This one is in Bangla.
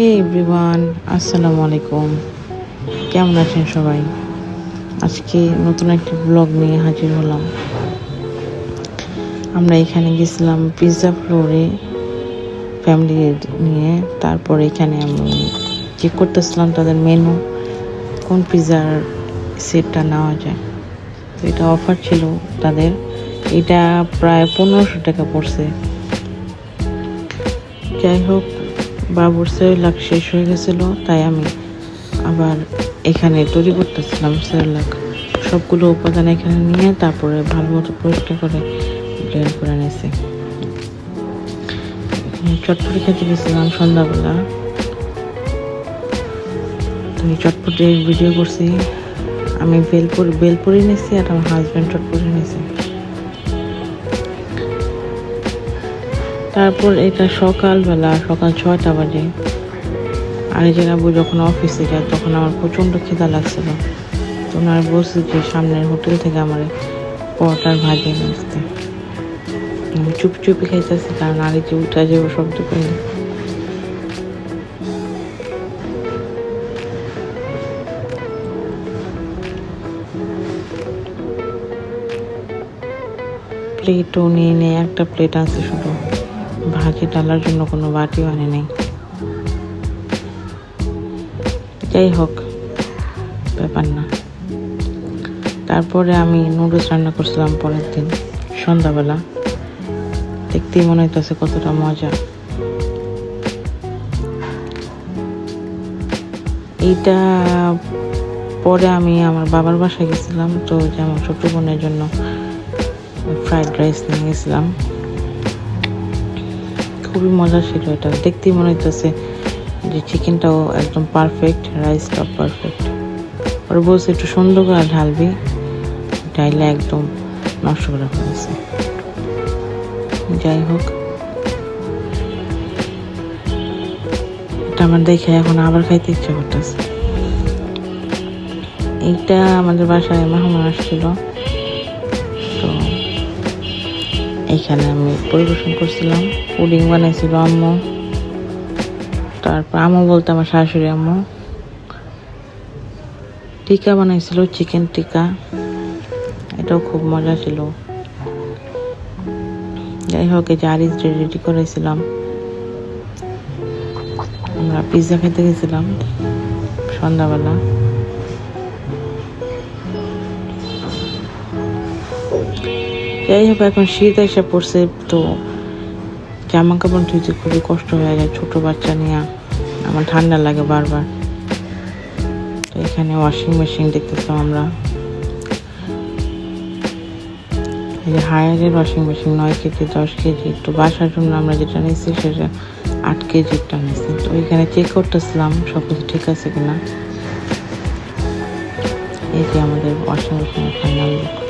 হে এভরিওয়ান আসসালামু আলাইকুম। কেমন আছেন সবাই? আজকে নতুন একটি ব্লগ নিয়ে হাজির হলাম। আমরা এখানে গেছিলাম পিৎজা ফ্লোরে ফ্যামিলি নিয়ে। তারপর এখানে আমি চেক করতেছিলাম তাদের মেনু কোন পিৎজার সেটটা নেওয়া যায়। তো এটা অফার ছিল তাদের। এটা প্রায় পনেরোশো টাকা পড়ছে। যাই হোক বাবুর সেরেলাক শেষ হয়ে গেছিল, তাই আমি আবার এখানে তৈরি করতেছিলাম সেরেলাক সবগুলো উপাদান এখানে নিয়ে তারপরে ভালো মতো পরিষ্কার করে ব্লেন্ড করে নিয়েছি। চটপটি খেতে গেছিলাম সন্ধ্যাবেলা। এই চটপটি ভিডিও করছি। আমি বেলপুরি বেলপুরি নিয়েছি আর আমার হাজব্যান্ড চটপটি নিয়েছি। তারপর এটা সকালবেলা, সকাল ছয়টা বাজে। আর এই জায়গায় আব্বু যখন অফিসে যায়, তখন আমার প্রচণ্ড খিদা লাগছিল। তো ওনার বলছি যে সামনের হোটেল থেকে আমার পরোটার ভাজি নিয়ে আসতে আমি চুপি চুপি খাইতেছি, কারণ আর যে উঠা যাব শব্দ পেলে প্লেটও নিয়ে নিয়ে একটা প্লেট আছে শুধু। ভাজি ডালার জন্য কোনো বাটিও আনে নেই। যাই হোক, ব্যাপার না। তারপরে আমি নুডলস রান্না করছিলাম পরের দিন, সন্ধ্যাবেলা। দেখতেই মনে হইতেছে কতটা মজা। এইটা পরে আমি আমার বাবার বাসায় গেছিলাম, তো যেমন ছোট বোনের জন্য ফ্রাইড রাইস নিয়ে গেছিলাম। খুবই মজা ছিল এটা। দেখতেই মনে হইতেছে যে চিকেনটাও একদম পারফেক্ট রাইসটাও পারফেক্ট ওরা বলছে একটু সুন্দর করে ঢালবি ডাইলে একদম নষ্ট করে ফেলেছে। যাই হোক। এটা আমার দেখে এখন আবার খাইতে ইচ্ছা করতেছে। এইটা আমাদের বাসায় মেহমান আসছিল। এইখানে আমি পরিবেশন করছিলাম। পুডিং বানাইছিল আম্মু। তারপর আম্মু বলতে আমার শাশুড়ি আম্মু, টিকা বানাইছিল, চিকেন টিকা। এটাও খুব মজা ছিল। যাই হোক, এই যে আরিস রেডি করেছিলাম। আমরা পিৎজা খেতে গেছিলাম সন্ধ্যাবেলা। যাই হোক এখন শীত এসে পড়ছে, তো জামা কাপড় ধুইতে খুবই কষ্ট হয়ে যায় ছোট বাচ্চা নিয়ে। আমার ঠান্ডা লাগে বারবার। তো এখানে ওয়াশিং মেশিন দেখতেছিলাম আমরা। এই যে হায়ারের ওয়াশিং মেশিন নয় কেজি, দশ কেজি। তো বাসার জন্য আমরা যেটা নিয়েছি সেটা আট কেজিরটা নিয়েছি তো ওইখানে চেক করতেছিলাম সব কিছু ঠিক আছে কিনা। এই যে আমাদের ওয়াশিং মেশিনের ফাইনাল লুক